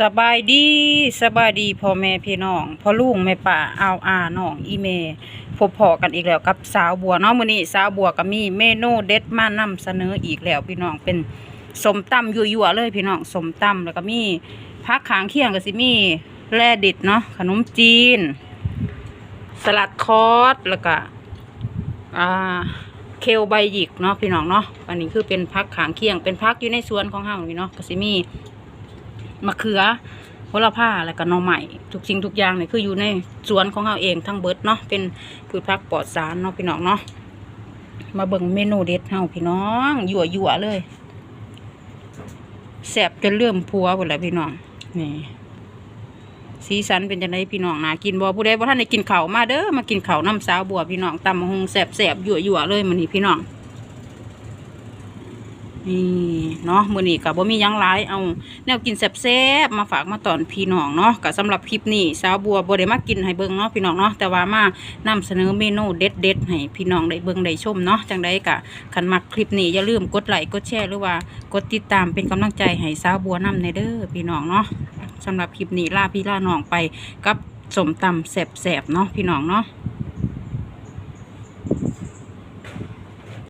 สบายดีสบายดีพ่อแม่พี่น้องพ่อลุงแม่ป่าเอาอาน้องอีเมพบพอกันอีกแล้วกับสาวบัวเนาะมื้อนี้สาวบัวก็มีเมนูเด็ดมานำเสนออีกแล้วพี่น้องเป็นสมตำยั่วๆเลยพี่น้องสมตำแล้วก็มีผักขางเคียงก็สิมีแร่ดิดเนาะขนมจีน สลัดคอสแล้วก็อ่าเคลใบหยิกเนาะพี่น้องเนาะอันนี้คือเป็นพักขางเคียงเป็นพักอยู่ในสวนของเฮาพี่เนาะก็สิมี มะเขือโหระพาแล้วก็น่อใหม่ทุกสิ่งทุกอย่างเนี่ยคืออยู่ในสวนของเราเองทั้งเบิร์ดเนาะเป็นพืชผักปลอดสารเนาะพี่น้องเนาะมาเบิ่งเมนูเด็ดเฮาพี่น้องยั่วยั่วเลยแสบจนเลื่อมพัวหมดแล้วพี่น้องนี่สีสันเป็นจังไดพี่น้องนากินบ่ผู้ใดบ่ท่านได้กินเข้ามาเด้อมากินเข้าน้ำสาวบัวพี่น้องตำบักหงแสบแสบยั่วยั่วเลยมื้อนี้พี่น้อง นี่เนาะมือนี้ก็บ่มียังหลายเอาแนวกินแซ่บๆมาฝากมาตอนพี่น้องเนาะก็สำหรับคลิปนี้สาวบัวบ่ได้มากินให้เบิ่งเนาะพี่น้องเนาะแต่ว่ามานำเสนอเมนูเด็ดๆให้พี่น้องได้เบิ่งได้ชมเนาะจังไดก็คันมักคลิปนี้อย่าลืมกดไลค์กดแชร์หรือว่ากดติดตามเป็นกำลังใจให้สาวบัวนำในเด้อพี่น้องเนาะสำหรับคลิปนี้ลาพี่ลาน้องไปกับสมตำแซ่บๆเนาะพี่น้องเนาะ